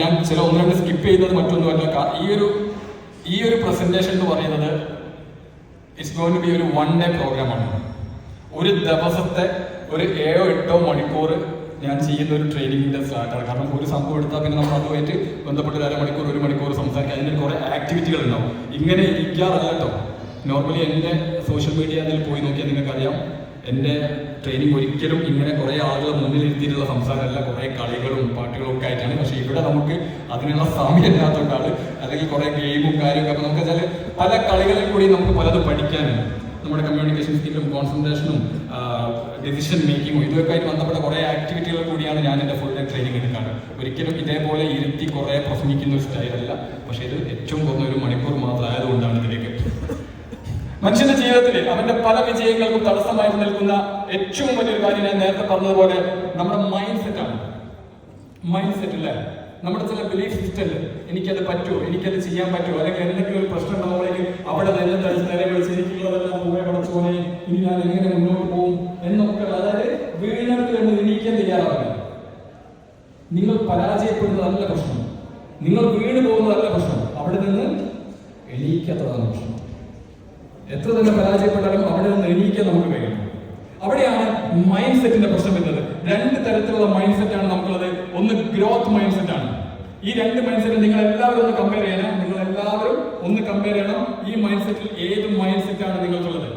ഞാൻ ചില ഒന്ന് രണ്ട് സ്കിപ്പ് ചെയ്യുന്നത് മറ്റൊന്നുമല്ല ഈ ഒരു ഈ ഒരു പ്രസന്റേഷൻ എന്ന് പറയുന്നത് ഇറ്റ്സ് ഗോയിൻ ടു ബി ഒരു വൺ ഡേ പ്രോഗ്രാമാണ് ഒരു ദിവസത്തെ ഒരു ഏഴോ എട്ടോ മണിക്കൂർ ഞാൻ ചെയ്യുന്ന ഒരു ട്രെയിനിങ്ങിന്റെ സ്റ്റാർട്ടാണ് കാരണം ഒരു സംഭവം എടുത്താൽ പിന്നെ നമ്മൾ അതുമായിട്ട് ബന്ധപ്പെട്ട് ഒരു അരമണിക്കൂർ ഒരു മണിക്കൂർ സംസാരിക്കുക അതിന് കുറെ ആക്ടിവിറ്റികൾ ഉണ്ടാവും. ഇങ്ങനെ ഇരിക്കാറല്ല കേട്ടോ നോർമലി എന്റെ സോഷ്യൽ മീഡിയ പോയി നോക്കിയാൽ നിങ്ങൾക്കറിയാം. എന്റെ ട്രെയിനിങ് ഒരിക്കലും ഇങ്ങനെ കുറേ ആളുകൾ മുന്നിൽ ഇരുത്തിയിട്ടുള്ള സംസാരമല്ല. കുറേ കളികളും പാട്ടുകളും ഒക്കെ ആയിട്ടാണ്. പക്ഷേ ഇവിടെ നമുക്ക് അതിനുള്ള സമയം ഇല്ലാത്തതുകൊണ്ടാണ് അല്ലെങ്കിൽ കുറേ ഗെയിമും കാര്യമൊക്കെ അപ്പോൾ നമുക്ക് വെച്ചാൽ പല കളികളിൽ കൂടി നമുക്ക് പലതും പഠിക്കാനുണ്ട് നമ്മുടെ കമ്മ്യൂണിക്കേഷൻ സ്കില്ലും കോൺസെൻട്രേഷനും ഡിസിഷൻ മേക്കിങ്ങും ഇതൊക്കെ ആയിട്ട് ബന്ധപ്പെട്ട കുറേ ആക്ടിവിറ്റികൾ കൂടിയാണ് ഞാൻ എന്റെ ഫുൾ ഡേ ട്രെയിനിങ് എടുക്കാറ്. ഒരിക്കലും ഇതേപോലെ ഇരുത്തി കുറേ പ്രസംഗിക്കുന്ന ഒരു സ്റ്റൈലല്ല പക്ഷേ ഇത് ഏറ്റവും കുറഞ്ഞ ഒരു മണിക്കൂർ മാത്രം ആയതുകൊണ്ടാണ് ഇതിലേക്ക് മനുഷ്യന്റെ ജീവിതത്തിൽ അവന്റെ പല വിജയങ്ങൾക്കും തടസ്സമായി നിൽക്കുന്ന ഏറ്റവും വലിയൊരു കാര്യം ഞാൻ നേരത്തെ പറഞ്ഞതുപോലെ നമ്മുടെ മൈൻഡ് സെറ്റ് ആണ്. മൈൻഡ് സെറ്റ് അല്ലേ? നമ്മുടെ ചില ബിലീഫ് സിസ്റ്റം എനിക്കത് പറ്റുമോ? എനിക്കത് ചെയ്യാൻ പറ്റുമോ? അല്ലെങ്കിൽ എന്തെങ്കിലും ഒരു പ്രശ്നം ഉണ്ടാവുമ്പോഴേക്കും അവിടെ തന്നെ തടിച്ച് നേരെ വിളിച്ച് എനിക്കുള്ളതെല്ലാം പോയി പടച്ചോനെ ഇനി ഞാൻ എങ്ങനെ മുന്നോട്ട് പോകും എന്നൊക്കെ അതായത് വീണെടുത്ത് കണ്ട് എണീക്കാൻ തയ്യാറാവില്ല. നിങ്ങൾ പരാജയപ്പെടുന്നതല്ല പ്രശ്നം നിങ്ങൾ വീണ് പോകുന്നതല്ല പ്രശ്നം അവിടെ നിന്ന് എണീക്കാത്തതാണ് പ്രശ്നം. എത്ര തന്നെ പരാജയപ്പെട്ടാലും അവിടെ നിന്ന് എണീക്കാൻ നമുക്ക് കഴിയും. അവിടെയാണ് മൈൻഡ് സെറ്റിന്റെ പ്രശ്നം വരുന്നത്. രണ്ട് തരത്തിലുള്ള മൈൻഡ് സെറ്റ് ആണ് നമുക്കുള്ളത്. ഒന്ന് ഗ്രോത്ത് മൈൻഡ് സെറ്റ് ആണ്. ഈ രണ്ട് മൈൻഡ് സെറ്റ് നിങ്ങൾ എല്ലാവരും ഒന്ന് കമ്പയർ ചെയ്യണം. നിങ്ങൾ എല്ലാവരും ഒന്ന് കമ്പയർ ചെയ്യണം. ഈ മൈൻഡ് സെറ്റിൽ ഏത് മൈൻഡ് സെറ്റ് ആണ് നിങ്ങൾക്കുള്ളത്?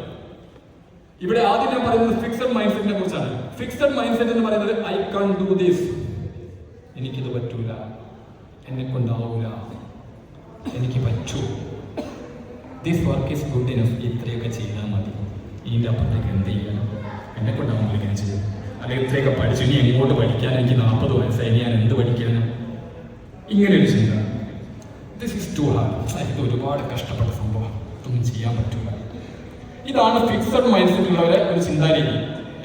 ഇവിടെ ആദ്യം ഞാൻ പറയുന്നത് ഫിക്സഡ് മൈൻഡ് സെറ്റിനെ കുറിച്ചാണ്. ഫിക്സഡ് മൈൻഡ് സെറ്റ് എന്ന് പറയുന്നത് ഐ കാൺ ഡു ദിസ് എനിക്കിത് പറ്റൂല. എന്നെ കൊണ്ടാവൂല. എനിക്ക് പറ്റൂ. This work is good enough ഇത്രയൊക്കെ ചെയ്താൽ മതി. ഇതിന്റെ അപ്പുറത്തേക്ക് എന്ത് ചെയ്യണം എന്നെ കൊണ്ടാവുമ്പോൾ ഇങ്ങനെ ചെയ്യും അല്ലെങ്കിൽ ഇത്രയൊക്കെ പഠിച്ചു. ഇനി എങ്ങോട്ട് പഠിക്കാൻ? എനിക്ക് നാൽപ്പത് വയസ്സായി. ഞാൻ എന്ത് പഠിക്കാനും? ഇങ്ങനെ ഒരു ചിന്ത ദിസ് ഇസ് ടു ഹാർഡ് ഒരുപാട് കഷ്ടപ്പെട്ട സംഭവം. ഒന്നും ചെയ്യാൻ പറ്റില്ല ഇതാണ് ഫിക്സഡ് മൈൻഡ് സെറ്റുള്ളവരെ ഒരു ചിന്താരീതി.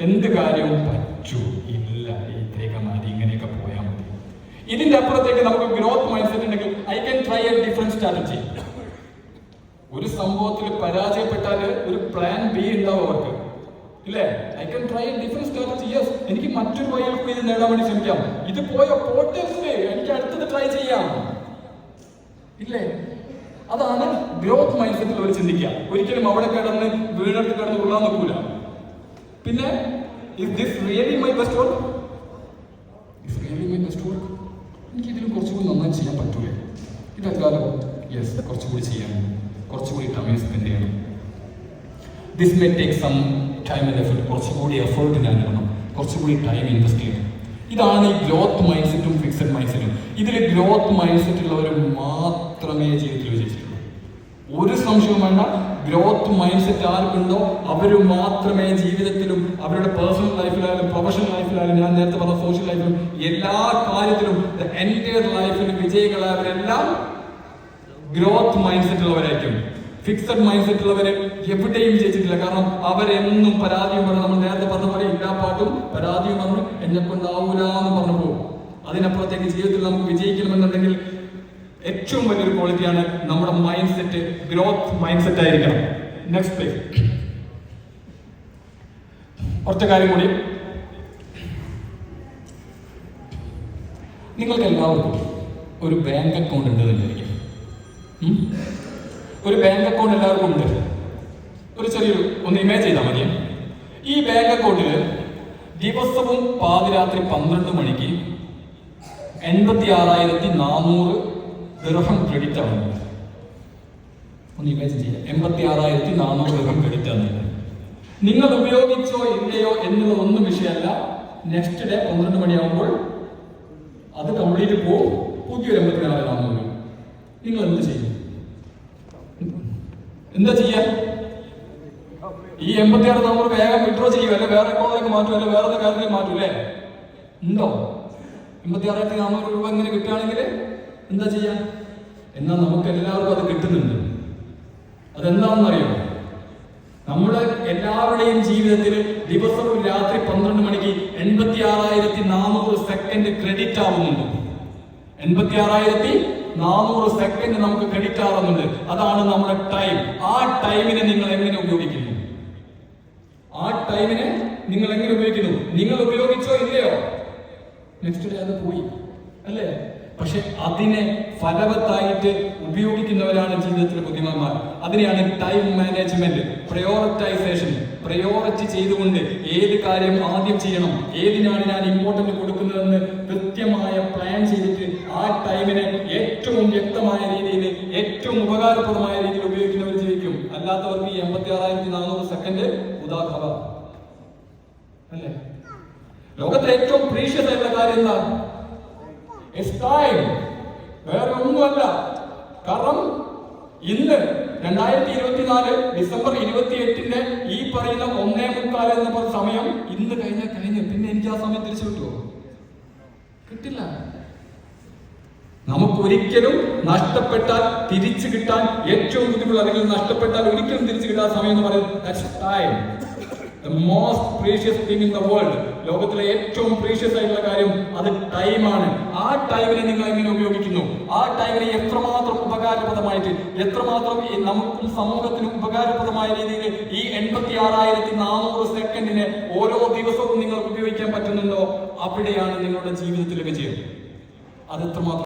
എന്ത് കാര്യവും പറ്റൂ. ഇല്ല. ഇത്രയൊക്കെ മതി. ഇങ്ങനെയൊക്കെ പോയാൽ മതി. ഇതിന്റെ അപ്പുറത്തേക്ക് നമുക്ക് ഗ്രോത്ത് മൈൻഡ് സെറ്റ് ഉണ്ടെങ്കിൽ I can try a different strategy ഒരു സംഭവത്തിൽ പരാജയപ്പെട്ടാൽ ഒരു പ്ലാൻ ബി ഉണ്ടാവും അവർക്ക്. ഇല്ലേ? I can try different yes എനിക്ക് മറ്റൊരു വഴിയിൽ കൂടി ഇത് നേടാൻ വേണ്ടി ശ്രമിക്കാം. ഇത് പോയ പോട്ടെ എനിക്ക് അടുത്തത് ട്രൈ ചെയ്യാം. ഇല്ലേ? അതാണ് ഗ്രോത്ത് മൈൻഡ് സെറ്റിൽ അവർ ചിന്തിക്കുക. ഒരിക്കലും അവിടെ കിടന്ന് വീണെടുത്ത് കിടന്ന് ഉള്ളാൻ നോക്കൂല പിന്നെ is this really my best work is really my best work എനിക്ക് ഇതിലും കുറച്ചുകൂടി നന്നായി ചെയ്യാൻ പറ്റൂലേ. ഇതെല്ലാം യെസ് കുറച്ചുകൂടി ചെയ്യാൻ. കുറച്ചുകൂടി ടൈം സ്പെൻഡ് ചെയ്യണം. This may take some time and effort കുറച്ചുകൂടി എഫേർട്ട് ഞാൻ ഇടണം കുറച്ചുകൂടി ടൈം ഇൻവെസ്റ്റ് ചെയ്യണം. ഇതാണ് ഈ ഗ്രോത്ത് മൈൻഡ് സെറ്റും ഫിക്സഡ് മൈൻഡ് സെറ്റും ഇതിൽ ഗ്രോത്ത് മൈൻഡ് സെറ്റ് ഉള്ളവർ മാത്രമേ ജീവിതത്തിൽ വിജയിച്ചിട്ടുള്ളൂ. ഒരു സംശയവും വേണ്ട. ഗ്രോത്ത് മൈൻഡ് സെറ്റ് ആർക്കുണ്ടോ അവർ മാത്രമേ ജീവിതത്തിലും അവരുടെ പേഴ്സണൽ ലൈഫിലായാലും പ്രൊഫഷണൽ ലൈഫിലായാലും ഞാൻ നേരത്തെ പറഞ്ഞ സോഷ്യൽ ലൈഫിലും എല്ലാ കാര്യത്തിലും എന്റെ ലൈഫിൽ വിജയികളായവരെല്ലാം ഗ്രോത്ത് മൈൻഡ് സെറ്റ് ഉള്ളവരായിരിക്കും ഫിക്സഡ് മൈൻഡ് സെറ്റ് ഉള്ളവരെ എവിടെയും വിജയിച്ചിട്ടില്ല. കാരണം അവരെന്നും പരാതിയും പറഞ്ഞു. നമ്മൾ നേരത്തെ പറഞ്ഞ പോലെ എല്ലാ പാട്ടും പരാതിയും പറഞ്ഞു. എന്നെ കൊണ്ടാവൂല എന്ന് പറഞ്ഞു പോകും. അതിനപ്പുറത്തേക്ക് ജീവിതത്തിൽ നമുക്ക് വിജയിക്കണമെന്നുണ്ടെങ്കിൽ ഏറ്റവും വലിയൊരു ക്വാളിറ്റിയാണ് നമ്മുടെ mind set growth mind set ആയിരിക്കണം. നെക്സ്റ്റ് പേജ് ഒറ്റ കാര്യം കൂടി. നിങ്ങൾക്ക് എല്ലാവർക്കും ഒരു ബാങ്ക് അക്കൗണ്ട് ഉണ്ട് ഉം? ഒരു ബാങ്ക് അക്കൗണ്ട് എല്ലാവർക്കും ഉണ്ട്. ഒരു ചെറിയൊരു ഒന്ന് ഇമേജ് ചെയ്താൽ മതി. ഈ ബാങ്ക് അക്കൗണ്ടിൽ ദിവസവും പാതിരാത്രി പന്ത്രണ്ട് മണിക്ക് എൺപത്തി ആറായിരത്തി നാനൂറ് ദൃഹം ക്രെഡിറ്റ് ആണ്. ഒന്ന് ഇമേജ് ചെയ്യാം. എൺപത്തി ആറായിരത്തി നാനൂറ് ദൃഹം ക്രെഡിറ്റ് ആണ്. നിങ്ങൾ ഉപയോഗിച്ചോ ഇല്ലയോ എന്നുള്ളതൊന്നും വിഷയമല്ല. നെക്സ്റ്റ് ഡേ പന്ത്രണ്ട് മണിയാകുമ്പോൾ അത് കംപ്ലീറ്റ് പോകും പുതിയൊരു എൺപത്തിനാല് നാനൂറ് നിങ്ങൾ എന്ത് ചെയ്യും? എന്താ ചെയ്യാ ഈ എൺപത്തി ആറ് നമ്മൾ വേഗം വിഡ്രോ ചെയ്യും. അല്ലെ വേറെ അക്കൗണ്ടിലേക്ക് മാറ്റും അല്ലെ വേറെ കാര്യത്തിലേക്ക് മാറ്റും അല്ലേ? ഉണ്ടോ? എൺപത്തി ആറായിരത്തി നാനൂറ് രൂപ ഇങ്ങനെ കിട്ടുകയാണെങ്കിൽ എന്താ ചെയ്യാ? എന്നാൽ നമുക്ക് എല്ലാവർക്കും അത് കിട്ടുന്നുണ്ട്. അതെന്താണെന്നറിയോ? നമ്മുടെ എല്ലാവരുടെയും ജീവിതത്തിൽ ദിവസവും രാത്രി പന്ത്രണ്ട് മണിക്ക് എൺപത്തി ആറായിരത്തി നാനൂറ് സെക്കൻഡ് ക്രെഡിറ്റ് ആവുന്നുണ്ട്. എൺപത്തി ആറായിരത്തി നാനൂറ് സെക്കൻഡ് നമുക്ക് ക്രെഡിറ്റ് ആവുന്നുണ്ട്. അതാണ് നമ്മുടെ ടൈം ആ ടൈമിനെ നിങ്ങൾ എങ്ങനെ ഉപയോഗിക്കുന്നു? ആ ടൈമിനെ നിങ്ങൾ എങ്ങനെ ഉപയോഗിക്കുന്നു? നിങ്ങൾ ഉപയോഗിച്ചോ ഇല്ലയോ? നെക്സ്റ്റ് ഡേ അത് പോയി. അല്ലേ? പക്ഷെ അതിനെ ഫലവത്തായിട്ട് ഉപയോഗിക്കുന്നവരാണ് ജീവിതത്തിലെ ബുദ്ധിമാന്മാർ. അതിനെയാണ് ടൈം മാനേജ്മെന്റ് പ്രയോറിറ്റൈസേഷൻ പ്രയോറിറ്റി ചെയ്തുകൊണ്ട് ഏത് കാര്യം ആദ്യം ചെയ്യണം ഏതിനാണ് ഞാൻ ഇമ്പോർട്ടന്റ് കൊടുക്കുന്നതെന്ന് കൃത്യമായ പ്ലാൻ ചെയ്തിട്ട് ടൈമിനെ ഏറ്റവും വ്യക്തമായ രീതിയിൽ ഏറ്റവും ഉപകാരപ്രദമായ രീതിയിൽ ഉപയോഗിക്കുന്നവർ ജീവിക്കും അല്ലാത്തവർക്ക് ഈ എൺപത്തി ആറായിരത്തി നാനൂറ് സെക്കൻഡ് ഉദാഹരണ അല്ലേ? ലോകത്തെ ഏറ്റവും പ്രീഷ്യസ് കാര്യം എന്താ? Time. വേറെ ഒന്നുമല്ല കാരണം ഇന്ന് രണ്ടായിരത്തി ഇരുപത്തിനാല് ഡിസംബർ ഇരുപത്തി എട്ടിന്റെ ഈ പറയുന്ന ഒന്നേ മുക്കാൽ എന്ന സമയം ഇന്ന് കഴിഞ്ഞ കഴിഞ്ഞു. പിന്നെ എനിക്ക് ആ സമയം തിരിച്ചു കിട്ടുമോ കിട്ടില്ല. നമുക്ക് ഒരിക്കലും നഷ്ടപ്പെട്ടാൽ തിരിച്ചു കിട്ടാൻ ഏറ്റവും ബുദ്ധിമുട്ട് അല്ലെങ്കിൽ നഷ്ടപ്പെട്ടാൽ ഒരിക്കലും തിരിച്ചു കിട്ടാൻ സമയം എന്ന് പറയുന്നത് time most precious thing in the world ലോകത്തിലെ ഏറ്റവും പ്രീഷ്യസ് ആയിട്ടുള്ള കാര്യം അത് ടൈമാണ് ആ ടൈമിനെ നിങ്ങൾ എങ്ങനെ ഉപയോഗിക്കുന്നു? ആ ടൈമിനെ എത്രമാത്രം ഉപകാരപ്രദമായിട്ട് എത്രമാത്രം നമുക്കും സമൂഹത്തിനും ഉപകാരപ്രദമായ രീതിയിൽ ഈ എൺപത്തി ആറായിരത്തി നാനൂറ് സെക്കൻഡിനെ ഓരോ ദിവസവും നിങ്ങൾക്ക് ഉപയോഗിക്കാൻ പറ്റുന്നുണ്ടോ? അവിടെയാണ് നിങ്ങളുടെ ജീവിതത്തിലെ വിജയം. അത് എത്രമാത്രം